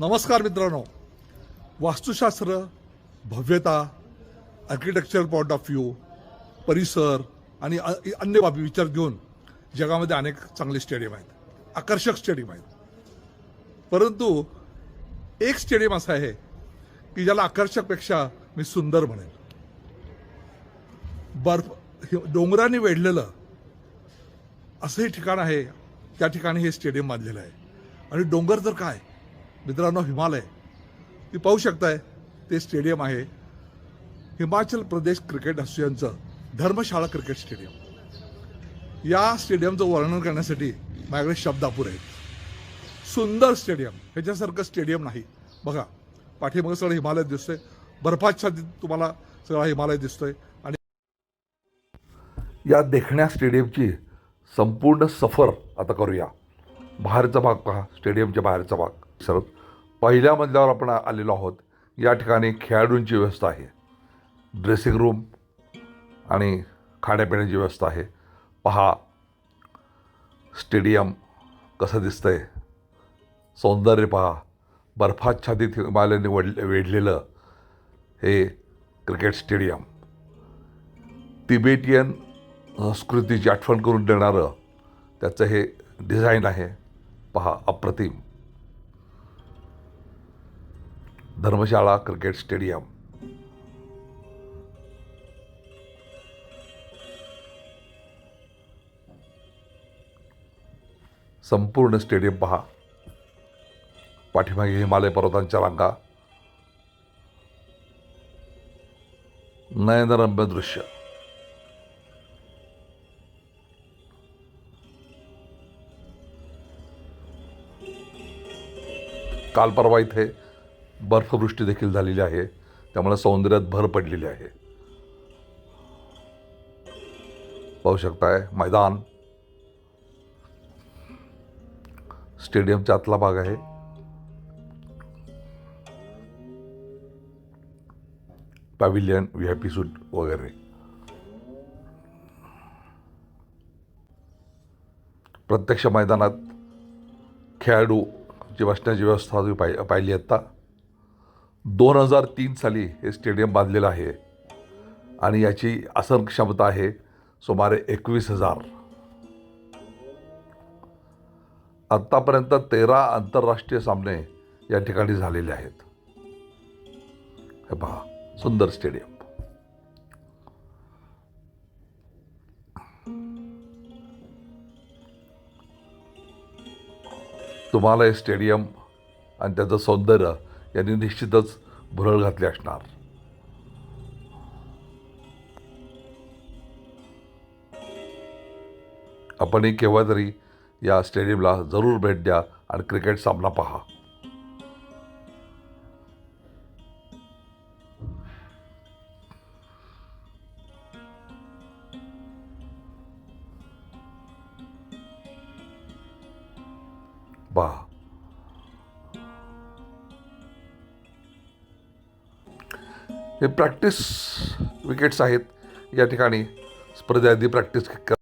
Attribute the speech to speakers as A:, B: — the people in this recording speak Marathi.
A: नमस्कार मित्रांनो. वास्तुशास्त्र भव्यता आर्किटेक्चर पॉईंट ऑफ व्ह्यू परिसर आणि अन्य बाबी विचार घेऊन जगामध्ये अनेक चांगले स्टेडियम आहेत. आकर्षक स्टेडियम आहेत. परंतु एक स्टेडियम असं आहे की ज्याला आकर्षकपेक्षा मी सुंदर म्हणेन. बर्फ डोंगराने वेढलेलं असं हे ठिकाण आहे. त्या ठिकाणी हे स्टेडियम बांधलेलं आहे. आणि डोंगर तर काय? मित्रांनो हिमालय. ती पाहू शकताय ते स्टेडियम आहे. हिमाचल प्रदेश क्रिकेट असोसिएशनचं धर्मशाळा क्रिकेट स्टेडियम. या स्टेडियमचं वर्णन करण्यासाठी माझ्याकडे शब्द अपुरे आहेत सुंदर स्टेडियम. ह्याच्यासारखं स्टेडियम नाही. बघा पाठीमागं सगळं हिमालय दिसतोय. बर्फाच्छादित तुम्हाला सगळा हिमालय दिसतोय. आणि या देखण्या स्टेडियमची संपूर्ण सफर आता करूया. बाहेरचा भाग पहा स्टेडियमच्या बाहेरचा भाग. सर पहिल्या मजल्यावर आपण आलेलो आहोत. या ठिकाणी खेळाडूंची व्यवस्था आहे. ड्रेसिंग रूम आणि खाण्यापिण्याची व्यवस्था आहे. पहा स्टेडियम कसं दिसतं आहे सौंदर्य पहा. बर्फाच्छादित हिमालयाने वड वेढलेलं हे क्रिकेट स्टेडियम तिबेटियन संस्कृतीची आठवण करून देणारं त्याचं हे डिझाईन आहे. पहा अप्रतिम. धर्मशाळा क्रिकेट स्टेडियम संपूर्ण स्टेडियम पहा पाठीमागे हिमालय पर्वतांच्या रांगा नयनरम्य दृश्य काल परवा इथे बर्फवृष्टी देखील झालेली आहे. त्यामुळे सौंदर्यात भर पडलेली आहे. पाहू शकताय मैदान. स्टेडियमचा आतला भाग आहे. Pavilion V I P suite वगैरे. प्रत्यक्ष मैदानात खेळाडूची बसण्याची व्यवस्था तुम्ही पाहि पाहिली आत्ता. दोन हजार तीन साली हे स्टेडियम बांधलेलं आहे. आणि याची आसन क्षमता आहे सुमारे एकवीस हजार. आत्तापर्यंत तेरा आंतरराष्ट्रीय सामने या ठिकाणी झालेले आहेत. हे पहा सुंदर स्टेडियम. तुम्हाला हे स्टेडियम आणि त्याचं सौंदर्य यांनी निश्चितच भुरळ घातली असणार. आपणही केव्हा तरी या स्टेडियमला जरूर भेट द्या आणि क्रिकेट सामना पहा. पहा. हे प्रॅक्टिस विकेट्स आहेत. या ठिकाणी स्पर्धेआधी प्रॅक्टिस